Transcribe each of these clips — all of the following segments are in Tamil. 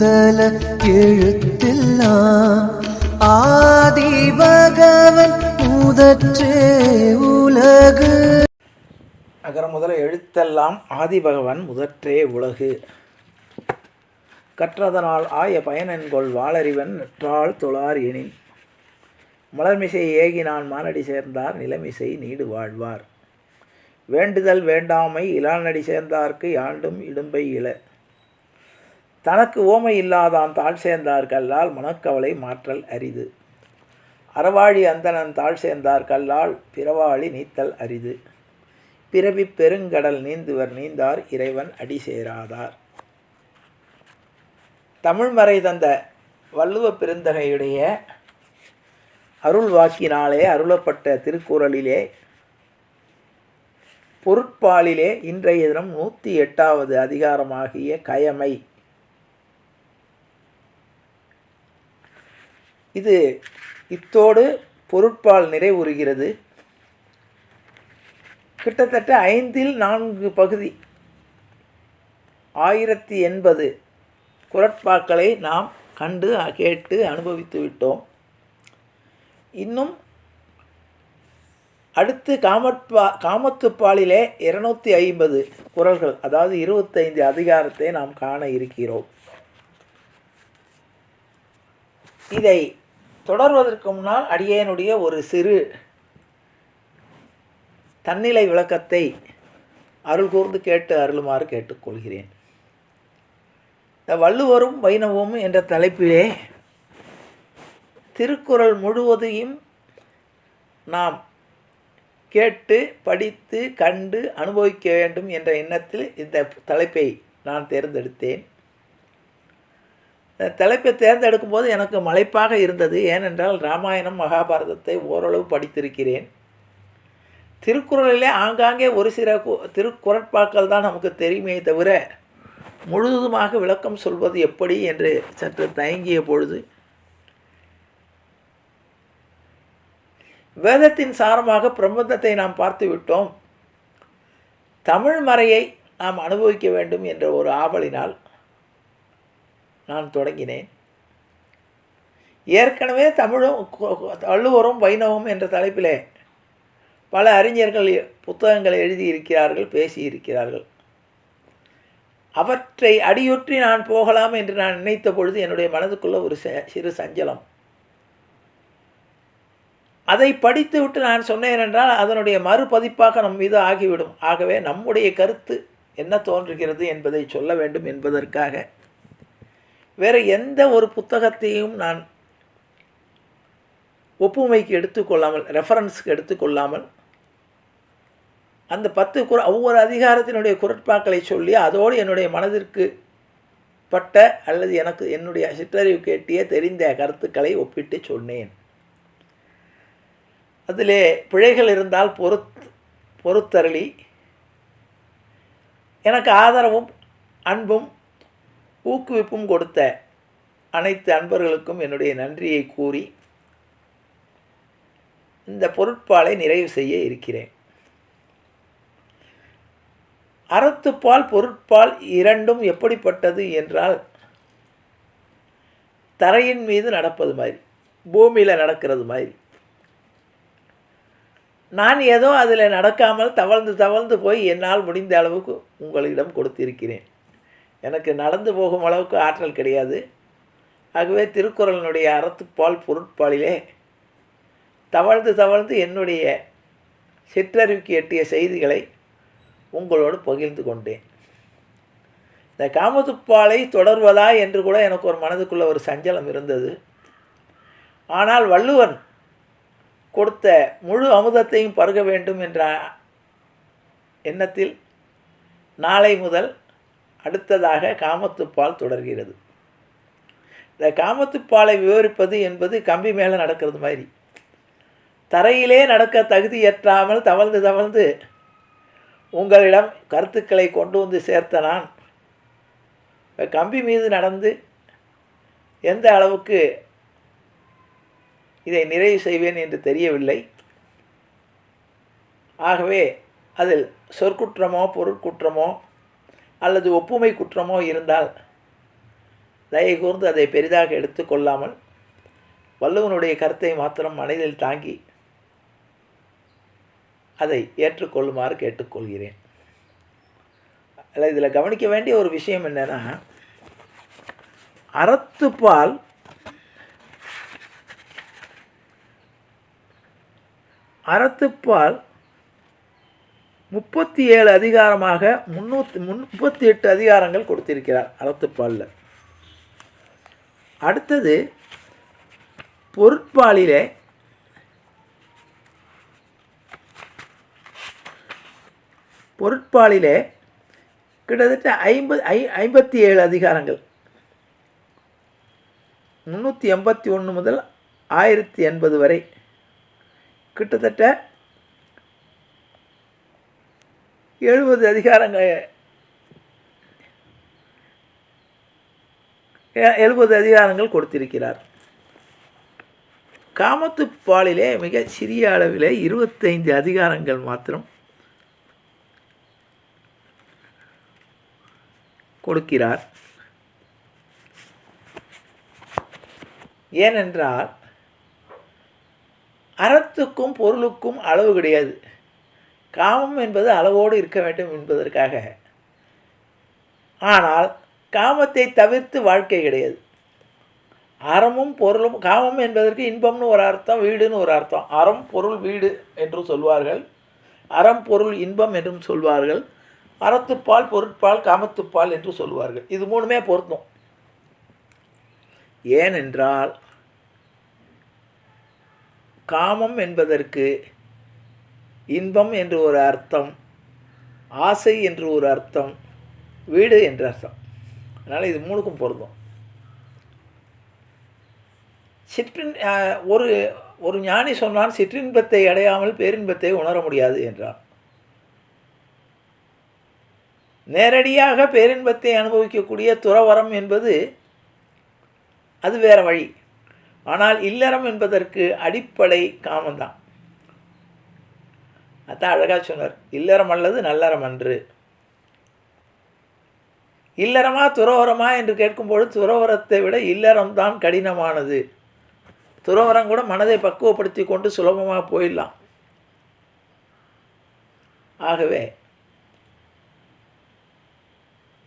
முதல எழுத்தெல்லாம் ஆதி பகவன் முதற்றே உலகு. அகர முதல எழுத்தெல்லாம் ஆதிபகவன் முதற்றே உலகு. கற்றதனால் ஆய பயனென்கொள் வாளறிவன் நற்றாள் தொழார் எனின். மலர்மிசை ஏகினான் மானடி சேர்ந்தார் நிலமிசை நீடு வாழ்வார். வேண்டுதல் வேண்டாமை இலானடி சேர்ந்தார்க்கு யாண்டும் இடும்பை இல தனக்கு ஓமை இல்லாதான் தாழ் சேர்ந்தார் கல்லால் மனக்கவலை மாற்றல் அரிது. அறவாழி அந்தணன் தாழ் சேர்ந்தார் கல்லால் பிறவாளி நீத்தல் அரிது. பிறவி பெருங்கடல் நீந்துவர் நீந்தார் இறைவன் அடி சேராதார். தமிழ்மறை தந்த வள்ளுவ பெருந்தகையுடைய அருள் வாக்கினாலே அருளப்பட்ட திருக்குறளிலே பொருட்பாலிலே இன்றைய தினம் நூற்றி எட்டாவது அதிகாரமாகிய கயமை இது இத்தோடு பொருட்பால் நிறைவுறுகிறது. கிட்டத்தட்ட ஐந்தில் நான்கு பகுதி ஆயிரத்தி எண்பது குரட்பாக்களை நாம் கண்டு கேட்டு அனுபவித்து விட்டோம். இன்னும் அடுத்து காமற்பா காமத்துப்பாலிலே இருநூத்தி ஐம்பது குரல்கள் அதாவது இருபத்தைந்து அதிகாரத்தை நாம் காண இருக்கிறோம். இதை தொடர்வதற்கு முன்னால் அடியேனுடைய ஒரு சிறு தன்னிலை விளக்கத்தை அருள் கூர்ந்து கேட்டு அருளுமாறு கேட்டுக்கொள்கிறேன். இந்த வள்ளுவரும் வைணவமும் என்ற தலைப்பிலே திருக்குறள் முழுவதையும் நாம் கேட்டு படித்து கண்டு அனுபவிக்க வேண்டும் என்ற எண்ணத்தில் இந்த தலைப்பை நான் தேர்ந்தெடுத்தேன். தலைப்பை தேர்ந்தெடுக்கும் போது எனக்கு மலைப்பாக இருந்தது. ஏனென்றால் ராமாயணம் மகாபாரதத்தை ஓரளவு படித்திருக்கிறேன். திருக்குறளிலே ஆங்காங்கே ஒரு சில கு- திருக்குறட்பாக்கள் தான் நமக்கு தெரியுமே தவிர முழுவதுமாக விளக்கம் சொல்வது எப்படி என்று சற்று தயங்கிய பொழுது வேதத்தின் சாரமாக பிரபந்தத்தை நாம் பார்த்து விட்டோம். தமிழ் மறையை நாம் அனுபவிக்க வேண்டும் என்ற ஒரு ஆவலினால் நான் தொடங்கினேன். ஏற்கனவே தமிழும் கு- வள்ளுவரும் வைணவம் என்ற தலைப்பிலே பல அறிஞர்கள் புத்தகங்களை எழுதியிருக்கிறார்கள் பேசியிருக்கிறார்கள். அவற்றை அடியொற்றி நான் போகலாம் என்று நான் நினைத்த பொழுது என்னுடைய மனதுக்குள்ள ஒரு ச- சிறு சஞ்சலம். அதை படித்துவிட்டு நான் சொன்னேன் என்றால் அதனுடைய மறுபதிப்பாக நம் மீது ஆகிவிடும். ஆகவே நம்முடைய கருத்து என்ன தோன்றுகிறது என்பதை சொல்ல வேண்டும் என்பதற்காக வேறு எந்த ஒரு புத்தகத்தையும் நான் ஒப்புமைக்கு எடுத்துக்கொள்ளாமல் ரெஃபரன்ஸுக்கு எடுத்துக்கொள்ளாமல் அந்த பத்து குர ஒவ்வொரு அதிகாரத்தினுடைய குரட்பாக்களை சொல்லி அதோடு என்னுடைய மனதிற்கு பட்ட அல்லது எனக்கு என்னுடைய சிற்றறிவு கேட்டிய தெரிந்த கருத்துக்களை ஒப்பிட்டு சொன்னேன். அதிலே பிழைகள் இருந்தால் பொறுத் பொறுத்தருளி எனக்கு ஆதரவும் அன்பும் ஊக்குவிப்பும் கொடுத்த அனைத்து அன்பர்களுக்கும் என்னுடைய நன்றியை கூறி இந்த பொருட்பாலை நிறைவு செய்ய இருக்கிறேன். அறத்துப்பால் பொருட்பால் இரண்டும் எப்படிப்பட்டது என்றால் தரையின் மீது நடப்பது மாதிரி பூமியில் நடக்கிறது மாதிரி. நான் ஏதோ அதில் நடக்காமல் தவழ்ந்து தவழ்ந்து போய் என்னால் முடிந்த அளவுக்கு உங்களிடம் கொடுத்திருக்கிறேன். எனக்கு நடந்து போகும் அளவுக்கு ஆற்றல் கிடையாது. ஆகவே திருக்குறளினுடைய அறத்துப்பால் பொருட்பாலிலே தவழ்ந்து தவழ்ந்து என்னுடைய சிற்றறிவுக்கு எட்டிய செய்திகளை உங்களோடு பகிர்ந்து கொண்டேன். இந்த காமத்துப்பாலை தொடர்வதா என்று கூட எனக்கு ஒரு மனதுக்குள்ள ஒரு சஞ்சலம் இருந்தது. ஆனால் வள்ளுவன் கொடுத்த முழு அமுதத்தையும் பருக வேண்டும் என்ற எண்ணத்தில் நாளை முதல் அடுத்ததாக காமத்துப்பால் தொடர்கிறது. இந்த காமத்துப்பாலை விவரிப்பது என்பது கம்பி மேலே நடக்கிறது மாதிரி. தரையிலே நடக்க தகுதி ஏற்றாமல் தவழ்ந்து தவழ்ந்து உங்களிடம் கருத்துக்களை கொண்டு வந்து சேர்த்த நான் கம்பி மீது நடந்து எந்த அளவுக்கு இதை நிறைவு செய்வேன் என்று தெரியவில்லை. ஆகவே அதில் சொற்குற்றமோ பொருட்குற்றமோ அல்லது ஒப்புமை குற்றமோ இருந்தால் தயை கூர்ந்து அதை பெரிதாக எடுத்துக்கொள்ளாமல் வள்ளுவனுடைய கருத்தை மாத்திரம் மனதில் தாங்கி அதை ஏற்றுக்கொள்ளுமாறு கேட்டுக்கொள்கிறேன். அதில் இதில் கவனிக்க வேண்டிய ஒரு விஷயம் என்னென்னா அறத்துப்பால் அறத்துப்பால் முப்பத்தி ஏழு அதிகாரமாக முன்னூற்றி முப்பத்தி எட்டு அதிகாரங்கள் கொடுத்திருக்கிறார் அறத்துப்பாலில். அடுத்தது பொருட்பாலிலே பொருட்பாலிலே கிட்டத்தட்ட ஐம்பது ஐ ஐம்பத்தி ஏழு அதிகாரங்கள். முந்நூற்றி எண்பத்தி ஒன்று முதல் ஆயிரத்தி எண்பது வரை கிட்டத்தட்ட எழுபது அதிகாரங்கள். எழுபது அதிகாரங்கள் கொடுத்திருக்கிறார். காமத்து பாலிலே மிக சிறிய அளவிலே இருபத்தைந்து அதிகாரங்கள் மாத்திரம் கொடுக்கிறார். ஏனென்றால் அறத்துக்கும் பொருளுக்கும் அளவு கிடையாது. காமம் என்பது அளவோடு இருக்க வேண்டும் என்பதற்காக. ஆனால் காமத்தை தவிர்த்து வாழ்க்கை கிடையாது. அறமும் பொருளும் காமம் என்பதற்கு இன்பம்னு ஒரு அர்த்தம் வீடுன்னு ஒரு அர்த்தம். அறம் பொருள் வீடு என்றும் சொல்வார்கள். அறம் பொருள் இன்பம் என்றும் சொல்வார்கள். அறத்துப்பால் பொருட்பால் காமத்துப்பால் என்று சொல்வார்கள். இது மூணுமே பொருத்தம் ஏனென்றால் காமம் என்பதற்கு இன்பம் என்று ஒரு அர்த்தம் ஆசை என்று ஒரு அர்த்தம் வீடு என்று அர்த்தம். அதனால் இது மூணுக்கும் பொருந்தும். சிற்றின் ஒரு ஒரு ஞானி சொன்னான் சிற்றின்பத்தை அடையாமல் பேரின்பத்தை உணர முடியாது என்றான் நேரடியாக பேரின்பத்தை அனுபவிக்கக்கூடிய துறவரம் என்பது அது வேறு வழி. ஆனால் இல்லறம் என்பதற்கு அடிப்படை காமந்தான் அதான் அழகாக சொன்னார். இல்லறம் அல்லது நல்லறம் அன்று. இல்லறமா துறவரமா என்று கேட்கும்போது துறவரத்தை விட இல்லறம் தான் கடினமானது. துறவரம் கூட மனதை பக்குவப்படுத்தி கொண்டு சுலபமாக போயிடலாம். ஆகவே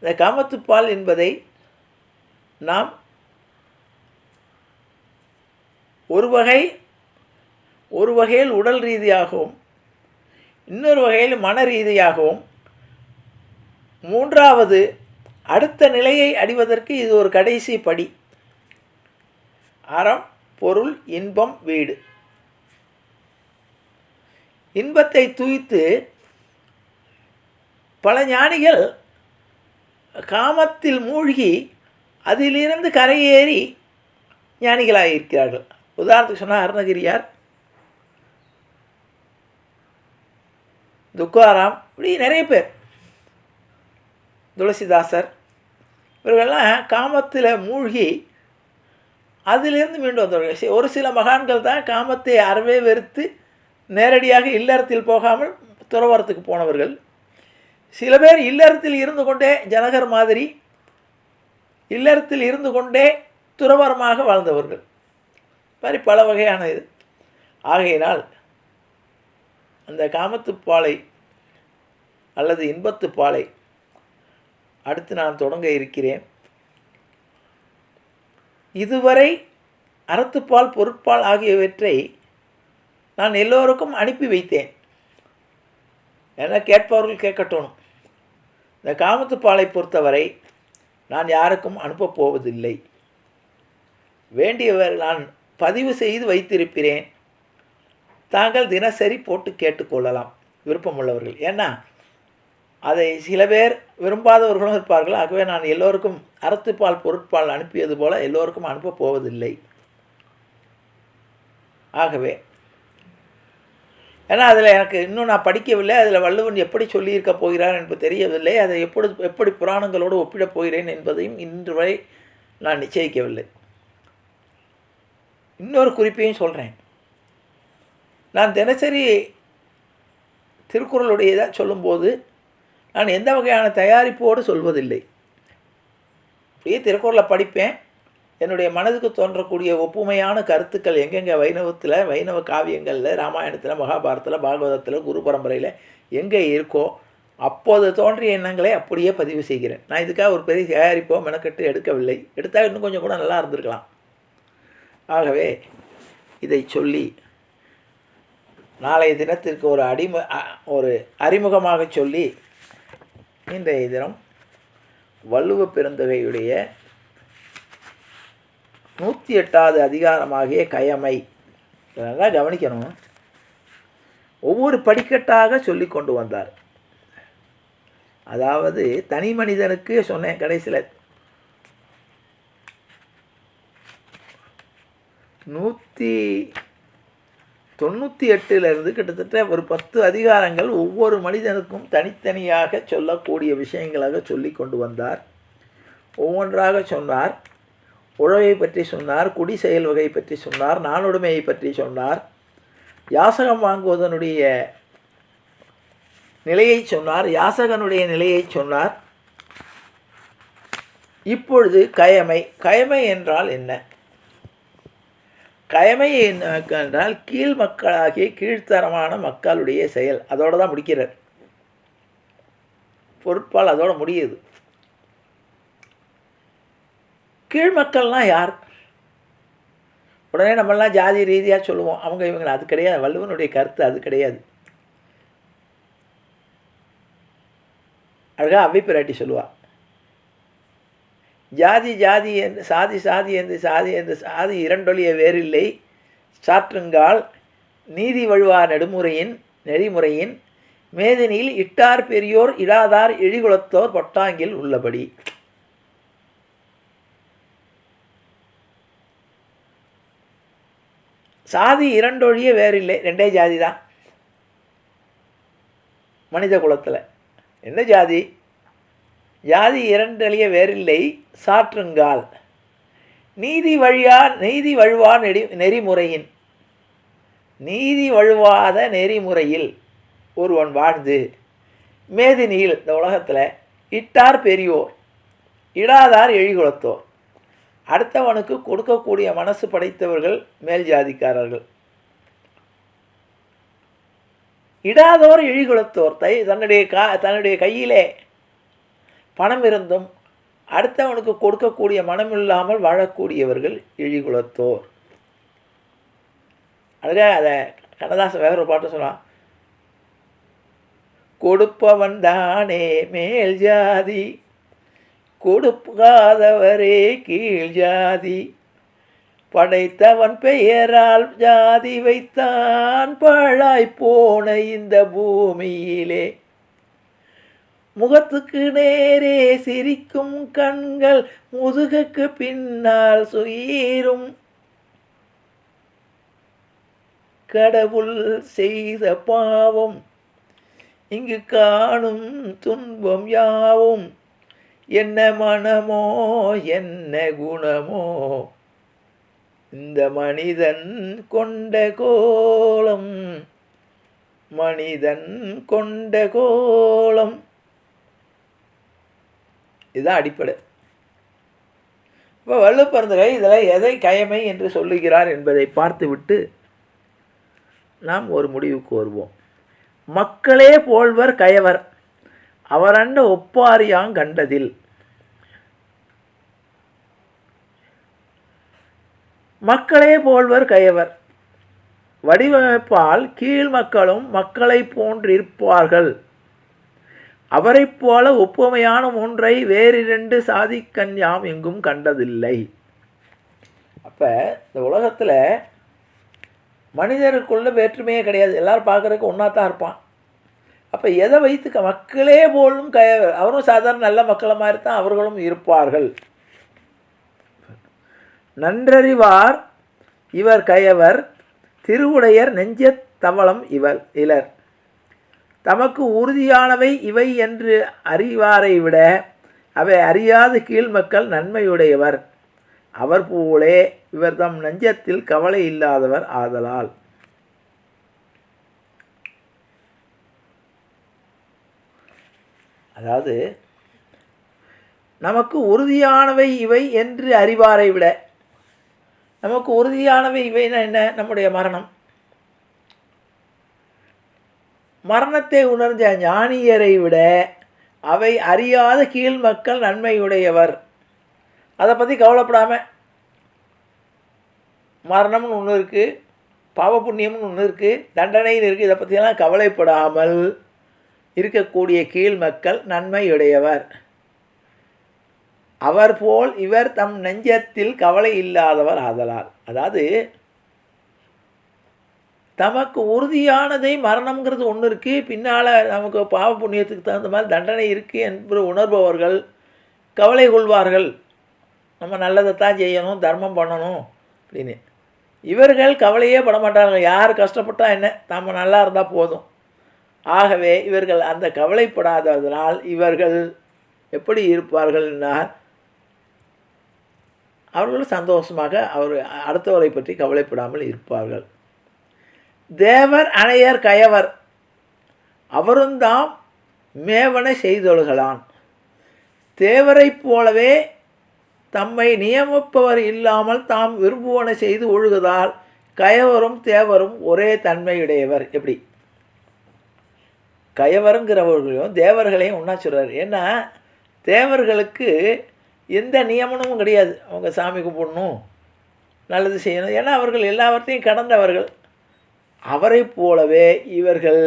இந்த காமத்துப்பால் என்பதை நாம் ஒரு வகை ஒரு வகையில் உடல் ரீதியாகவும் இன்னொரு வகையில் மன ரீதியாகவும் மூன்றாவது அடுத்த நிலையை அடைவதற்கு இது ஒரு கடைசி படி. அறம் பொருள் இன்பம் வீடு. இன்பத்தை தூய்த்து பல ஞானிகள் காமத்தில் மூழ்கி அதிலிருந்து கரையேறி ஞானிகளாக இருக்கிறார்கள் உதாரணத்துக்கு சொன்னால் அருணகிரியார் துக்காராம் இப்படி நிறைய பேர். துளசிதாசர் இவர்கள்லாம் காமத்தில் மூழ்கி அதிலிருந்து மீண்டு வந்தவர்கள். ஒரு சில மகான்கள் தான் காமத்தை அறவே வெறுத்து நேரடியாக இல்லறத்தில் போகாமல் துறவரத்துக்கு போனவர்கள். சில பேர் இல்லறத்தில் இருந்து கொண்டே ஜனகர் மாதிரி இல்லறத்தில் இருந்து கொண்டே துறவரமாக வாழ்ந்தவர்கள். மாதிரி பல வகையான இது. ஆகையினால் அந்த காமத்துப்பாலை அல்லது இன்பத்துப்பாலை அடுத்து நான் தொடங்க இருக்கிறேன். இதுவரை அறத்துப்பால் பொருட்பால் ஆகியவற்றை நான் எல்லோருக்கும் அனுப்பி வைத்தேன். என கேட்பவர்கள் கேட்கட்டும். இந்த காமத்துப்பாலை பொறுத்தவரை நான் யாருக்கும் அனுப்பப் போவதில்லை. வேண்டியவர் நான் பதிவு செய்து வைத்திருக்கிறேன். தாங்கள் தினசரி போட்டு கேட்டுக்கொள்ளலாம் விருப்பமுள்ளவர்கள். ஏன்னா அதை சில பேர் விரும்பாதவர்களும் இருப்பார்கள். ஆகவே நான் எல்லோருக்கும் அறத்துப்பால் பொருட்பால் அனுப்பியது போல எல்லோருக்கும் அனுப்பப் போவதில்லை. ஆகவே ஏன்னா அதில் எனக்கு இன்னும் நான் படிக்கவில்லை. அதில் வள்ளுவன் எப்படி சொல்லியிருக்க போகிறார் என்பது தெரியவில்லை. அதை எப்படி எப்படி புராணங்களோடு ஒப்பிடப் போகிறேன் என்பதையும் இன்று வரை நான் நிச்சயிக்கவில்லை. இன்னொரு குறிப்பையும் சொல்கிறேன் நான் தினசரி திருக்குறளுடையதாக சொல்லும்போது நான் எந்த வகையான தயாரிப்போடு சொல்வதில்லை. அப்படியே திருக்குறளை படிப்பேன். என்னுடைய மனதுக்கு தோன்றக்கூடிய ஒப்புமையான கருத்துக்கள் எங்கெங்கே வைணவத்தில் வைணவ காவியங்களில் ராமாயணத்தில் மகாபாரதத்தில் பாகவதத்தில் குரு பரம்பரையில் எங்கே இருக்கோ அப்போது தோன்றிய எண்ணங்களை அப்படியே பதிவு செய்கிறேன். நான் இதுக்காக ஒரு பெரிய தயாரிப்போ மெனக்கட்டு எடுக்கவில்லை. எடுத்தால் இன்னும் கொஞ்சம் கூட நல்லா இருந்திருக்கலாம். ஆகவே இதை சொல்லி நாளைய தினத்திற்கு ஒரு அடிம ஒரு அறிமுகமாக சொல்லி இன்றைய தினம் வள்ளுவ பெருந்தகையுடைய நூற்றி எட்டாவது அதிகாரமாகிய கயமை. நல்லா கவனிக்கணும். ஒவ்வொரு படிக்கட்டாக சொல்லி கொண்டு வந்தார். அதாவது தனி மனிதனுக்கு சொன்னேன் கடைசியில். நூற்றி தொண்ணூற்றி எட்டுலேருந்து கிட்டத்தட்ட ஒரு பத்து அதிகாரங்கள் ஒவ்வொரு மனிதனுக்கும் தனித்தனியாக சொல்லக்கூடிய விஷயங்களாக சொல்லி கொண்டு வந்தார். ஒவ்வொன்றாக சொன்னார். உழவை பற்றி சொன்னார் குடி செயல் வகை பற்றி சொன்னார் நானுடைமையை பற்றி சொன்னார். யாசகம் வாங்குவதனுடைய நிலையை சொன்னார் யாசகனுடைய நிலையை சொன்னார். இப்பொழுது கயமை கயமை என்றால் என்ன? கயமை என்றால் கீழ் மக்களாகிய கீழ்த்தரமான மக்களுடைய செயல். அதோடு தான் முடிக்கிறார். பொருட்பால் அதோடு முடியுது. கீழ் மக்கள்னால் யார்? உடனே நம்மளாம் ஜாதி ரீதியாக சொல்லுவோம். அவங்க இவங்க அது கிடையாது. வள்ளுவனுடைய கருத்து அது கிடையாது. அழகாக அவ்வை பிராட்டி சொல்லுவா. ஜாதி ஜாதி என்று சாதி சாதி என்று சாதி என்று சாதி இரண்டொழிய வேறில்லை. சாற்றுங்கால் நீதி வழுவா நெடுமுறையின் நெறிமுறையின் மேதினியில் இட்டார் பெரியோர் இடாதார் இழிகுலத்தோர் பொட்டாங்கில் உள்ளபடி. சாதி இரண்டொழிய வேறில்லை. ரெண்டே ஜாதி தான். மனித குலத்தில். என்ன ஜாதி? ஜாதி இரண்டழிய வேறில்லை சாற்றுங்கால். நீதி வழியா நீதி வழுவா நெறி நெறிமுறையின். நீதி வழுவாத நெறிமுறையில் ஒருவன் வாழ்ந்து மேதினியில் இந்த உலகத்தில் இட்டார் பெரியோர் இடாதார் எழிகுலத்தோர் அடுத்தவனுக்கு கொடுக்கக்கூடிய மனசு படைத்தவர்கள் மேல் ஜாதிக்காரர்கள். இடாதோர் எழிகுலத்தோர் தை தன்னுடைய கா தன்னுடைய கையிலே பணம் இருந்தும் அடுத்தவனுக்கு கொடுக்கக்கூடிய மனம் இல்லாமல் வாழக்கூடியவர்கள் இழிகுலத்தோர் அதுக்காக அதை கண்ணதாசன் வேற ஒரு பாட்டு சொன்னான். கொடுப்பவன் தானே மேல் ஜாதி கொடுக்காதவரே கீழ் ஜாதி. படைத்தவன் பெயரால் ஜாதி வைத்தான் பாழாய் போன இந்த பூமியிலே. முகத்துக்கு நேரே சிரிக்கும் கண்கள் முதுகுக்கு பின்னால் சுயீரும். கடவுள் செய்த பாவம் இங்கு காணும் துன்பம் யாவும்? என்ன மனமோ என்ன குணமோ? இந்த மனிதன் கொண்ட கோலம் மனிதன் கொண்ட கோலம். இதுதான் அடிப்படை. இப்போ வள்ளுப்பருந்தகை இதில் எதை கயமை என்று சொல்லுகிறார் என்பதை பார்த்துவிட்டு நாம் ஒரு முடிவுக்கு வருவோம். மக்களே போல்வர் கயவர் அவரண்ட ஒப்பாரியாங் கண்டதில். மக்களே போல்வர் கயவர் வடிவமைப்பால் கீழ் மக்களும் மக்களை போன்றிருப்பார்கள். அவரைப் போல ஒப்புமையான ஒன்றை வேறிரண்டு சாதிக்கண் யாம் எங்கும் கண்டதில்லை. அப்போ இந்த உலகத்தில் மனிதருக்குள்ள வேற்றுமையே கிடையாது. எல்லோரும் பார்க்குறதுக்கு ஒன்றா தான் இருப்பான். அப்போ எதை வைத்து மக்களே போலும் க அவரும் சாதாரண நல்ல மக்களை மாதிரி தான் அவர்களும் இருப்பார்கள். நன்றறிவார் இவர் கயவர் திருவுடையர் நெஞ்சத் தவளம் இவர் இலர். தமக்கு உறுதியானவை இவை என்று அறிவாரை விட அவை அறியாத கீழ்மக்கள் நன்மையுடையவர். அவர் போலே இவர் தம் நெஞ்சத்தில் கவலை இல்லாதவர் ஆதலால். அதாவது நமக்கு உறுதியானவை இவை என்று அறிவாரை விட நமக்கு உறுதியானவை இவைனா என்ன? நம்முடைய மரணம். மரணத்தை உணர்ந்த ஞானியரை விட அவை அறியாத கீழ் மக்கள் நன்மையுடையவர். அதை பற்றி கவலைப்படாமல் மரணம்னு ஒன்று இருக்குது பாவ புண்ணியம்னு ஒன்று இருக்குது தண்டனைன்னு இருக்குது இதை பற்றியெல்லாம் கவலைப்படாமல் இருக்கக்கூடிய கீழ் மக்கள் நன்மையுடையவர். அவர் போல் இவர் தம் நெஞ்சத்தில் கவலை இல்லாதவர் ஆதலால். அதாவது தமக்கு உறுதியானதை மரணம்ங்கிறது ஒன்று இருக்குது பின்னால் நமக்கு பாவ புண்ணியத்துக்கு தகுந்த மாதிரி தண்டனை இருக்குது என்று உணர்பவர்கள் கவலை கொள்வார்கள். நம்ம நல்லதைத்தான் செய்யணும் தர்மம் பண்ணணும் அப்படின்னு. இவர்கள் கவலையே பட மாட்டார்கள். யார் கஷ்டப்பட்டா என்ன? நம்ம நல்லா இருந்தால் போதும். ஆகவே இவர்கள் அந்த கவலைப்படாததனால் இவர்கள் எப்படி இருப்பார்கள்னால் அவர்கள் சந்தோஷமாக அவர் அடுத்தவரை பற்றி கவலைப்படாமல் இருப்பார்கள். தேவர் அணையர் கயவர் அவருந்தாம் மேவன செய்தொழுகலான் தேவரைப் போலவே தம்மை நியமிப்பவர் இல்லாமல் தாம் விரும்புவன செய்து ஒழுகுதால் கயவரும் தேவரும் ஒரே தன்மையுடையவர். எப்படி? கயவருங்கிறவர்களையும் தேவர்களையும் ஒன்றா சொல்கிறார் ஏன்னா தேவர்களுக்கு எந்த நியமனமும் கிடையாது. அவங்க சாமி கும்பிடணும் நல்லது செய்யணும். ஏன்னா அவர்கள் எல்லாவற்றையும் கடந்தவர்கள். அவரைப் போலவே இவர்கள்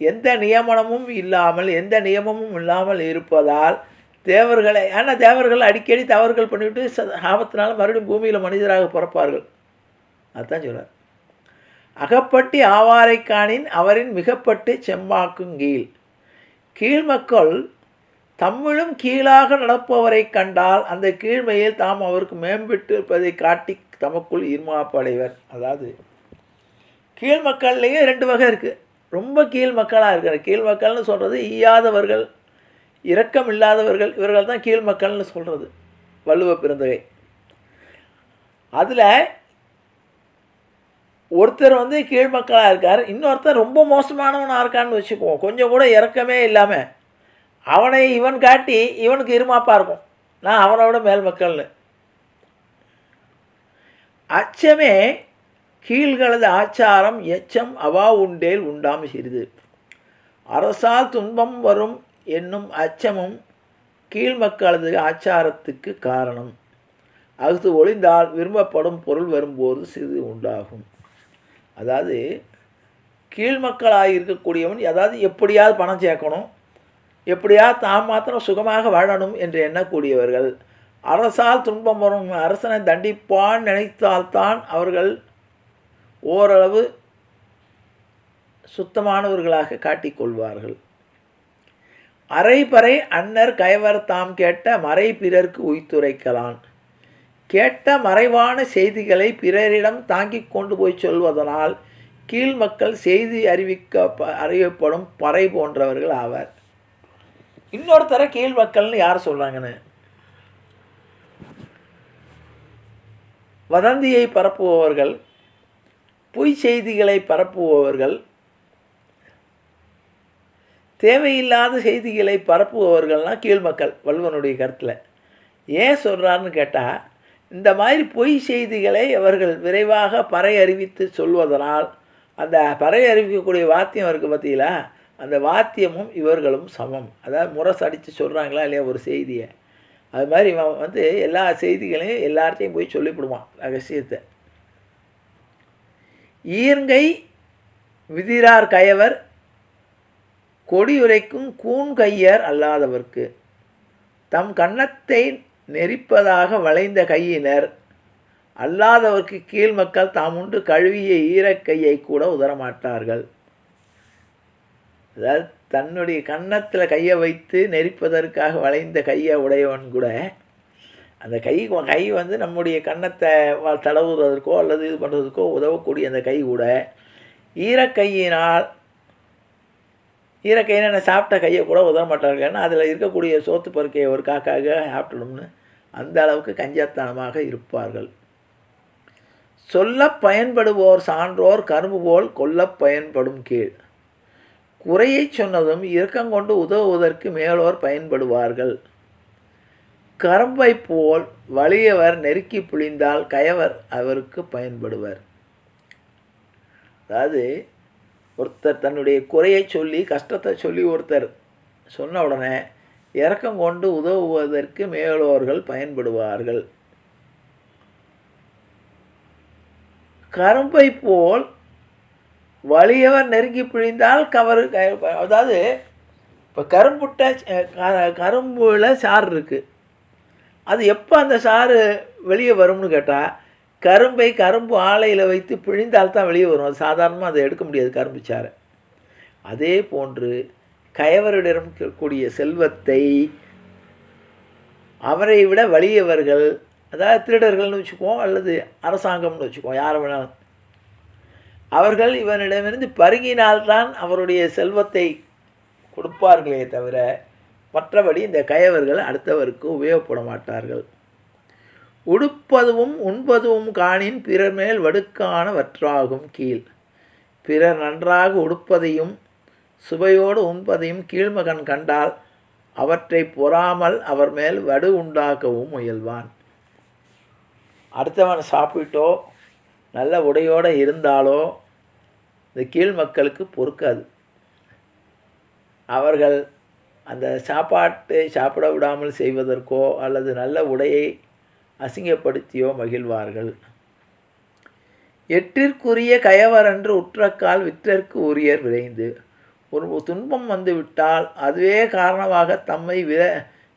எந்த நியமனமும் இல்லாமல் எந்த நியமமும் இல்லாமல் இருப்பதால் தேவர்களை ஆனால் தேவர்கள் அடிக்கடி தவறுகள் பண்ணிவிட்டு ச ஆபத்தினால மறுபடியும் பூமியில் மனிதராக பிறப்பார்கள். அதுதான் சொல்கிறார் அகப்பட்டி ஆவாரைக்கானின் அவரின் மிகப்பட்டு செம்மாக்கும் கீழ். கீழ்மக்கள் தம்மிலும் கீழாக நடப்பவரை கண்டால் அந்த கீழ்மையில் தாம் அவருக்கு மேம்பட்டு இருப்பதை காட்டி தமக்குள் ஈர்மாப்படைவர். அதாவது கீழ் மக்கள்லேயே ரெண்டு வகை இருக்குது ரொம்ப கீழ் மக்களாக இருக்கிற கீழ் மக்கள்னு சொல்கிறது ஈயாதவர்கள் இரக்கம் இல்லாதவர்கள் இவர்கள் தான் கீழ் மக்கள்னு சொல்கிறது வள்ளுவ பிறந்தகை அதில் ஒருத்தர் வந்து கீழ் மக்களாக இருக்கார் இன்னொருத்தர் ரொம்ப மோசமானவனாக இருக்கான்னு வச்சுக்குவோம். கொஞ்சம் கூட இறக்கமே இல்லாமல் அவனை இவன் காட்டி இவனுக்கு இருமாப்பாக இருக்கும். நான் அவனோட மேல் மக்கள்னு. அச்சமே கீழ்களது ஆச்சாரம் எச்சம் அவா உண்டேல் உண்டாம் சிறிது. அரசால் துன்பம் வரும் என்னும் அச்சமும் கீழ் மக்களது ஆச்சாரத்துக்கு காரணம். அஃது ஒளிந்தால் விரும்பப்படும் பொருள் வரும்போது சிறிது உண்டாகும். அதாவது கீழ் மக்களாக இருக்கக்கூடியவன் அதாவது எப்படியாவது பணம் சேர்க்கணும் எப்படியாவது தாம் மாத்திரம் சுகமாக வாழணும் என்று எண்ணக்கூடியவர்கள் அரசால் துன்பம் வரும் அரசனை தண்டிப்பான் நினைத்தால்தான் அவர்கள் ஓரளவு சுத்தமானவர்களாக காட்டிக்கொள்வார்கள். அரைபறை அன்னர் கயவர் தாம் கேட்ட மறை பிறர்க்கு உய்த்துரைக்கலான் கேட்ட மறைவான செய்திகளை பிறரிடம் தாங்கிக் கொண்டு போய் சொல்வதனால் கீழ் மக்கள் செய்தி அறிவிக்க அறியப்படும் பறை போன்றவர்கள் ஆவர். இன்னொருத்தர கீழ் மக்கள்னு யார் சொல்கிறாங்கன்னு வதந்தியை பரப்புபவர்கள் பொய் செய்திகளை பரப்புபவர்கள் தேவையில்லாத செய்திகளை பரப்புபவர்கள்னால் கீழ்மக்கள் வள்ளுவனுடைய கருத்தில். ஏன் சொல்கிறாருன்னு கேட்டால் இந்த மாதிரி பொய் செய்திகளை அவர்கள் விரைவாக பறை அறிவித்து சொல்வதனால் அந்த பறை அறிவிக்கக்கூடிய வாத்தியம் இருக்குது பார்த்தீங்களா அந்த வாத்தியமும் இவர்களும் சமம். அதாவது முரசு அடித்து சொல்கிறாங்களா இல்லையா ஒரு செய்தியை? அது மாதிரி இவன் வந்து எல்லா செய்திகளையும் எல்லார்ட்டையும் போய் சொல்லிவிடுவான் ரகசியத்தை. ஈர்ங்கை விதிரார் கயவர் கொடியுரைக்கும் கூன் கையர் அல்லாதவர்க்கு. தம் கன்னத்தை நெரிப்பதாக வளைந்த கையினர். அல்லாதவர்க்கு கீழ் மக்கள் தாம் உண்டு கழுவிய ஈரக்கையை கூட உதரமாட்டார்கள் அதாவது தன்னுடைய கன்னத்தில் கையை வைத்து நெரிப்பதற்காக வளைந்த கையை உடையவன் கூட அந்த கை கை வந்து நம்முடைய கன்னத்தை வ- அல்லது இது பண்ணுறதுக்கோ உதவக்கூடிய அந்த கை கூட ஈரக்கையினால் ஈரக்கையினால் நான் சாப்பிட்ட கையை கூட உதவ மாட்டார்கள். ஏன்னா அதில் இருக்கக்கூடிய சோத்து பருக்கையை ஒரு காக்காக சாப்பிடணும்னு அந்த அளவுக்கு கஞ்சத்தனமாக இருப்பார்கள். சொல்ல பயன்படுவோர் சான்றோர் கரும்பு போல் கொல்ல பயன்படும் கீழ். குறையை சொன்னதும் இரக்கங்கொண்டு உதவுவதற்கு மேலோர் பயன்படுவார்கள். கரும்பை போல் வலியவர் நெருக்கி புழிந்தால் கயவர் அவருக்கு பயன்படுவர். அதாவது ஒருத்தர் தன்னுடைய குறையை சொல்லி கஷ்டத்தை சொல்லி ஒருத்தர் சொன்ன உடனே இரக்கம் கொண்டு உதவுவதற்கு மேலோர்கள் பயன்படுவார்கள். கரும்பை போல் வலியவர் நெருங்கி பிழிந்தால் கவர் அதாவது இப்போ கரும்புட்ட கரும்பில் கரும்புல சாறு இருக்குது அது எப்போ அந்த சாறு வெளியே வரும்னு கேட்டால் கரும்பை கரும்பு ஆலையில் வைத்து பிழிந்தால் தான் வெளியே வரும். அது சாதாரணமாக அதை எடுக்க முடியாது கரும்பு சாறை. அதே போன்று கயவரிடம் கூடிய செல்வத்தை அவரை விட வலியவர்கள் அதாவது திருடர்கள்னு வச்சுக்குவோம் அல்லது அரசாங்கம்னு வச்சுக்குவோம் யாரை வேணாலும். அவர்கள் இவனிடமிருந்து பருகினால்தான் அவருடைய செல்வத்தை கொடுப்பார்களே தவிர மற்றபடி இந்த கயவர்கள் அடுத்தவருக்கு உபயோகப்பட மாட்டார்கள். உடுப்பதுவும் உண்பதுவும் காணின் பிறர் மேல் வடுக்கான வற்றாகும் கீழ். பிறர் நன்றாக உடுப்பதையும் சுவையோடு உண்பதையும் கீழ்மகன் கண்டால் அவற்றை பொறாமல் அவர் மேல் வடு உண்டாக்கவும் முயல்வான். அடுத்தவன் சாப்பிட்டோ நல்ல உடையோடு இருந்தாலோ இந்த கீழ் மக்களுக்கு பொறுக்காது. அவர்கள் அந்த சாப்பாட்டை சாப்பிட விடாமல் செய்வதற்கோ அல்லது நல்ல உடையை அசிங்கப்படுத்தியோ மகிழ்வார்கள். எட்டிற்குரிய கயவரன்று உற்றக்கால் விற்றற்கு உரியர் விரைந்து. ஒரு துன்பம் வந்துவிட்டால் அதுவே காரணமாக தம்மை விர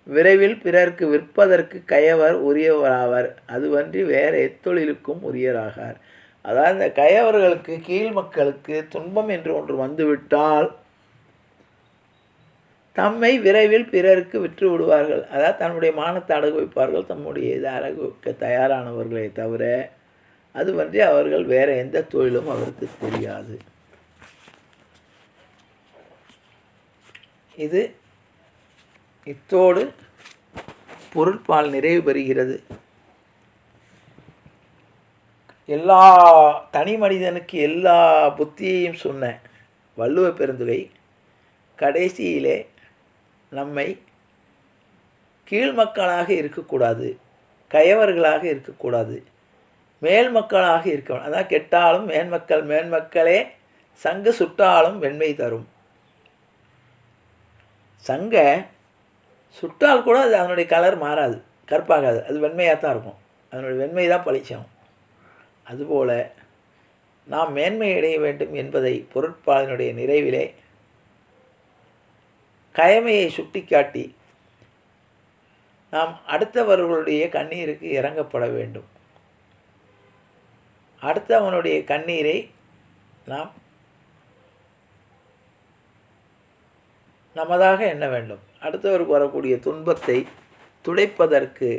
விரைவில் பிறர்க்கு விற்பதற்கு கயவர் உரியவராவர். அதுவன்றி வேறு எத்தொழிலுக்கும் உரியராகார். அதாவது இந்த கயவர்களுக்கு கீழ் மக்களுக்கு துன்பம் என்று ஒன்று வந்துவிட்டால் தம்மை விரைவில் பிறருக்கு விற்று விடுவார்கள் அதாவது தன்னுடைய மானத்தை அடகு வைப்பார்கள் தம்முடைய இதை அடகு வைக்க தயாரானவர்களே தவிர அதுபன்றி அவர்கள் வேறு எந்த தொழிலும் அவருக்கு தெரியாது. இது இத்தோடு பொருட்பால் நிறைவு பெறுகிறது. எல்லா தனி மனிதனுக்கு எல்லா புத்தியையும் சொன்ன வள்ளுவ பெருந்துகை கடைசியிலே நம்மை கீழ் மக்களாக இருக்கக்கூடாது கயவர்களாக இருக்கக்கூடாது மேல் மக்களாக இருக்க அதான் கெட்டாலும் மேன்மக்கள் மேன்மக்களே சங்கு சுட்டாலும் வெண்மை தரும். சங்க சுட்டால் கூட அது அதனுடைய கலர் மாறாது கற்பாகாது அது வெண்மையாக தான் இருக்கும். அதனுடைய வெண்மை தான் பளிச்சம் அதுபோல் நாம் மேன்மை அடைய வேண்டும் என்பதை பொருட்பாலினுடைய நிறைவிலே கயமையை சுட்டிக்காட்டி நாம் அடுத்தவர்களுடைய கண்ணீருக்கு இறங்கப்பட வேண்டும். அடுத்தவனுடைய கண்ணீரை நாம் நமதாக எண்ண வேண்டும். அடுத்தவருக்கு வரக்கூடிய துன்பத்தை துடைப்பதற்கு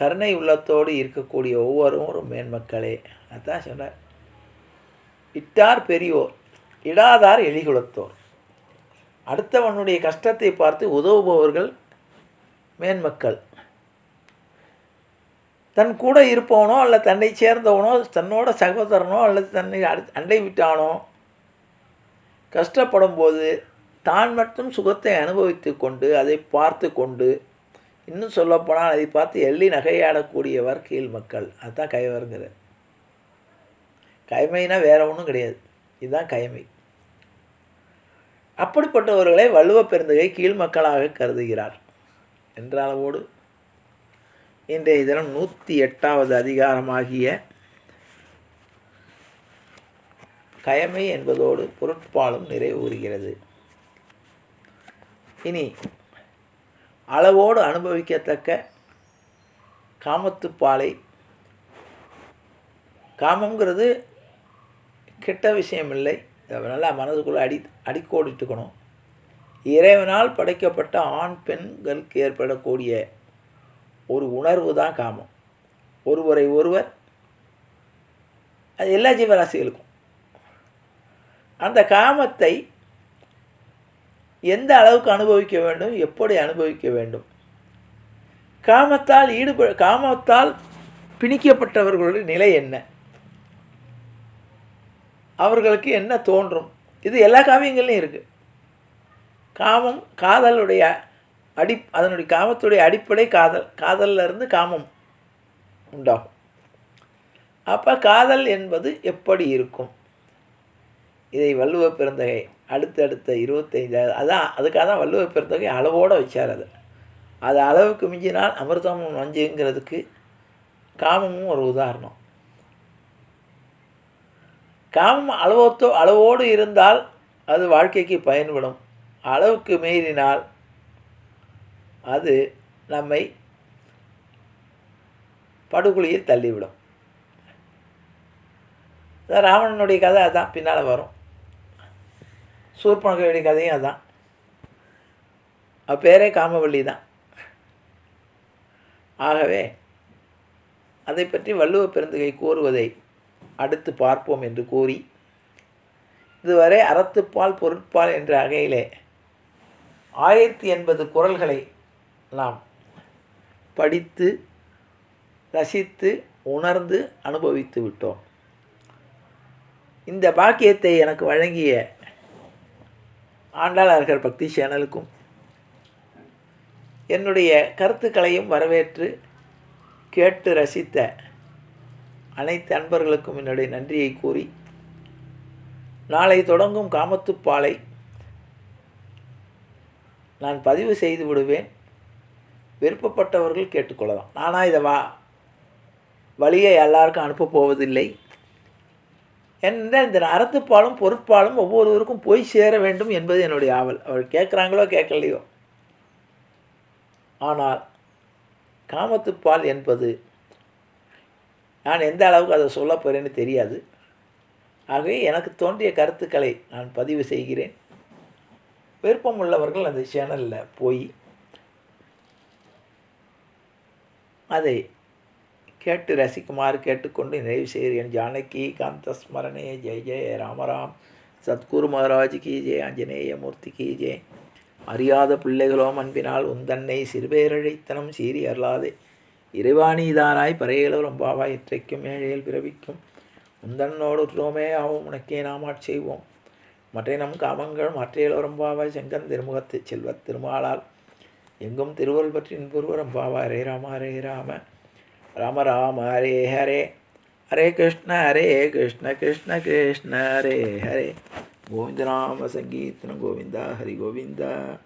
கருணை உள்ளத்தோடு இருக்கக்கூடிய ஒவ்வொருவரும் மேன்மக்களே அதான் சொன்னார். இட்டார் பெரியோர் இடாதார் எலிகுலத்தோர். அடுத்தவனுடைய கஷ்டத்தை பார்த்து உதவுபவர்கள் மேன்மக்கள். தன் கூட இருப்பவனோ அல்ல தன்னை சேர்ந்தவனோ தன்னோட சகோதரனோ அல்லது தன்னை அடு அண்டை விட்டானோ கஷ்டப்படும் போது தான் மட்டும் சுகத்தை அனுபவித்து கொண்டு அதை பார்த்து கொண்டு இன்னும் சொல்லப்போனால் அதை பார்த்து எள்ளி நகையாடக்கூடியவர் கீழ் மக்கள். அதுதான் கைவருங்கிற கைமைனா வேற ஒன்றும் கிடையாது. இதுதான் கைமை அப்படிப்பட்டவர்களை வள்ளுவ பெருந்தகை கீழ் மக்களாக கருதுகிறார். என்ற அளவோடு இன்றைய தினம் நூற்றி எட்டாவது அதிகாரமாகிய கயமை என்பதோடு பொருட்பாலும் நிறைவுறுகிறது. இனி அளவோடு அனுபவிக்கத்தக்க காமத்துப்பாலை காமங்கிறது கெட்ட விஷயம் இல்லை நல்லா மனதுக்குள்ளே அடி அடிக்கோடிட்டுக்கணும். இறைவனால் படைக்கப்பட்ட ஆண் பெண்களுக்கு ஏற்படக்கூடிய ஒரு உணர்வு தான் காமம். ஒருவரை ஒருவர் அது எல்லா ஜீவராசிகளுக்கும். அந்த காமத்தை எந்த அளவுக்கு அனுபவிக்க வேண்டும் எப்படி அனுபவிக்க வேண்டும்? காமத்தால் ஈடுப காமத்தால் பிணிக்கப்பட்டவர்களுடைய நிலை என்ன? அவர்களுக்கு என்ன தோன்றும்? இது எல்லா காவியங்கள்லையும் இருக்குது காமம் காதலுடைய அடி அதனுடைய காமத்துடைய அடிப்படை காதல் காதலில் இருந்து காமம் உண்டாகும். அப்போ காதல் என்பது எப்படி இருக்கும்? இதை வள்ளுவ பெருந்தகை அடுத்தடுத்த இருபத்தைந்தாவது அதான் அதுக்காக தான் வள்ளுவ பெருந்தகை அளவோடு வச்சார் அது. அது அளவுக்கு மிஞ்சினால் அமிர்தமும் நஞ்சுங்கிறதுக்கு காமமும் ஒரு உதாரணம். காமம் அளவோத்தோ அளவோடு இருந்தால் அது வாழ்க்கைக்கு பயன்படும். அளவுக்கு மீறினால் அது நம்மை படுகொலியில் தள்ளிவிடும். ராவணனுடைய கதை அதுதான் பின்னால் வரும். சூர்பனகையுடைய கதையும் அதான். அப்பேரே பேரே காமவள்ளி தான். ஆகவே அதை பற்றி வள்ளுவ பெருந்தகை கூறுவதை அடுத்து பார்ப்போம் என்று கூறி இதுவரை அறத்துப்பால் பொருட்பால் என்ற வகையிலே ஆயிரத்தி எண்பது குரல்களை நாம் படித்து ரசித்து உணர்ந்து அனுபவித்து விட்டோம். இந்த பாக்கியத்தை எனக்கு வழங்கிய ஆண்டாளர்கள் பக்தி சேனலுக்கும் என்னுடைய கருத்துக்களையும் வரவேற்று கேட்டு ரசித்த அனைத்து அன்பர்களுக்கும் என்னுடைய நன்றியை கூறி நாளை தொடங்கும் காமத்துப்பாலை நான் பதிவு செய்து விடுவேன். விருப்பப்பட்டவர்கள் கேட்டுக்கொள்ளலாம். நானாக இதை வா வழியை எல்லாருக்கும் அனுப்பப் போவதில்லை. என்ற இந்த அறத்துப்பாலும் பொருட்பாலும் ஒவ்வொருவருக்கும் போய் சேர வேண்டும் என்பது என்னுடைய ஆவல். அவர் கேட்குறாங்களோ கேட்கலையோ. ஆனால் காமத்துப்பால் என்பது நான் எந்த அளவுக்கு அதை சொல்ல போகிறேன்னு தெரியாது. ஆகவே எனக்கு தோன்றிய கருத்துக்களை நான் பதிவு செய்கிறேன். விருப்பம் உள்ளவர்கள் அந்த சேனலில் போய் அதை கேட்டு ரசிக்குமாறு கேட்டுக்கொண்டு நிறைவு செய்கிறேன். ஜானகி காந்த ஸ்மரணே ஜெய ஜெய ராமராம் சத்குரு மகாராஜ் கி ஜெய் ஆஞ்சநேய மூர்த்தி கி ஜெய். அறியாத பிள்ளைகளோ அன்பினால் உந்தன்னை சிறுபேரழைத்தனம் சீறி அருளாதே. இறைவாணிதானாய் பறையலோரும் பாவாய் இற்றைக்கும் ஏழையில் பிறவிக்கும். உந்தன்னோடு உற்றோமே ஆவும் உனக்கே நாமாட் செய்வோம். மற்ற நம் காமங்கள் மற்றையலோரும் பாவாய் செங்கன் திருமுகத்து செல்வத் திருமாலால். எங்கும் திருவருள் பற்றி இன்புருவரம் பாவா ஹரே ராம ஹரே ராம. ராம ராம ஹரே ஹரே. ஹரே கிருஷ்ண ஹரே கிருஷ்ண கிருஷ்ண கிருஷ்ண ஹரே ஹரே. கோவிந்த நாம சங்கீர்த்தனம் கோவிந்தா ஹரி கோவிந்தா.